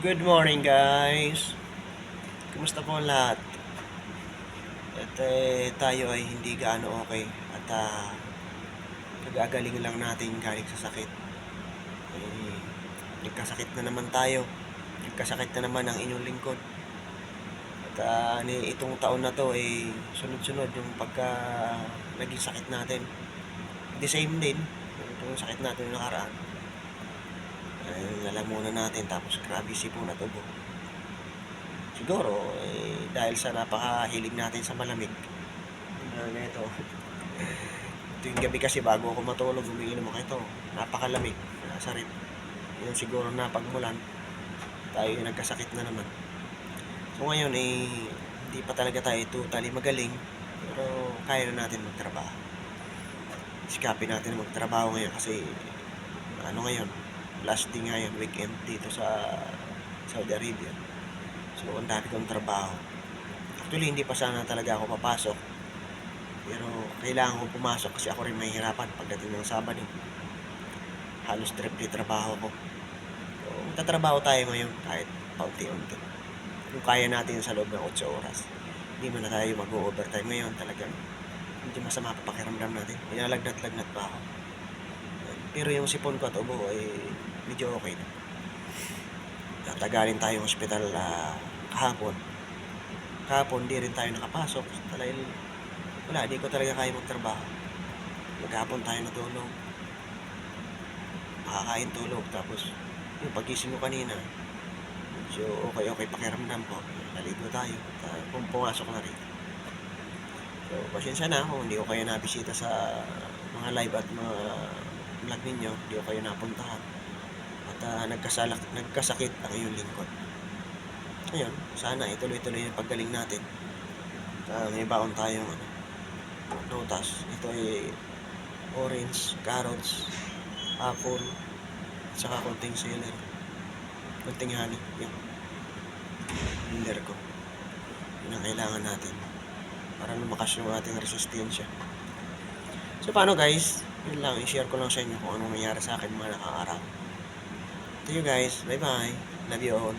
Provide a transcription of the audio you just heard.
Good morning guys. Kumusta po lahat? At eh, tayo ay hindi gaano okay at uh, nagagaling lang natin galing sa sakit. Eh, nagkasakit na naman tayo. Nagkasakit na naman ang inyong lingkod. At ah, ni itong taon na to ay sunod-sunod yung pagka naging sakit natin. The same din. Itong sakit natin nakaraan. Ay, nalamunan natin tapos grabe sipon at ubo. Siguro, eh, dahil sa napakahilig natin sa malamig. Uh, ito. Tuwing gabi kasi bago ako matulog, umiinom ako ito. Napakalamig. Nasa rip. Yun siguro na pagmulan, tayo yung nagkasakit na naman. So ngayon, eh, hindi pa talaga tayo totally magaling. Pero kaya na natin magtrabaho. Sikapin natin magtrabaho ngayon kasi ano ngayon, last day ngayon, weekend dito sa Saudi Arabia. So, ang dami kong trabaho. Actually, hindi pa sana talaga ako papasok. Pero, kailangan kong pumasok kasi ako rin mahihirapan pagdating ng Sabado. Halos triple trabaho ko. So, magtatrabaho tayo ngayon kahit paunti-unti. Kung kaya natin sa loob ng 8 oras. Hindi man na tayo mag-overtime ngayon talagang hindi masama pa pakiramdam natin. Inalagnat-lagnat pa ako. Pero yung sipon ko at ubo ay medyo okay na. Tatagaling tayo ng hospital ah, kahapon. Kahapon, di rin tayo nakapasok. Talagang, wala, di ko talaga kaya magtrabaho. Maghapon tayo natulog. Makakain tulog. Tapos, yung pagising ko kanina, medyo okay-okay pakiramdam ko. Naligo tayo. Uh, kung pumasok na rin. So, pasensya na kung hindi ko kayo nabisita sa mga live at mga vlog ninyo. Hindi ko kayo napuntahan. Ah, nagkasalak, nagkasakit ang iyong lingkod. Ngayon, sana ituloy-tuloy yung paggaling natin. Uh, may baon tayong ano. Ito ay orange, carrots, apple, at saka konting celery. Konting honey. Yan. Blender ko. Yun ang kailangan natin. Para lumakas yung ating resistensya. So, paano guys? Yun lang, i-share ko lang sa inyo kung anong nangyari sa akin mga nakakaraw. You guys. Bye-bye. Love you all.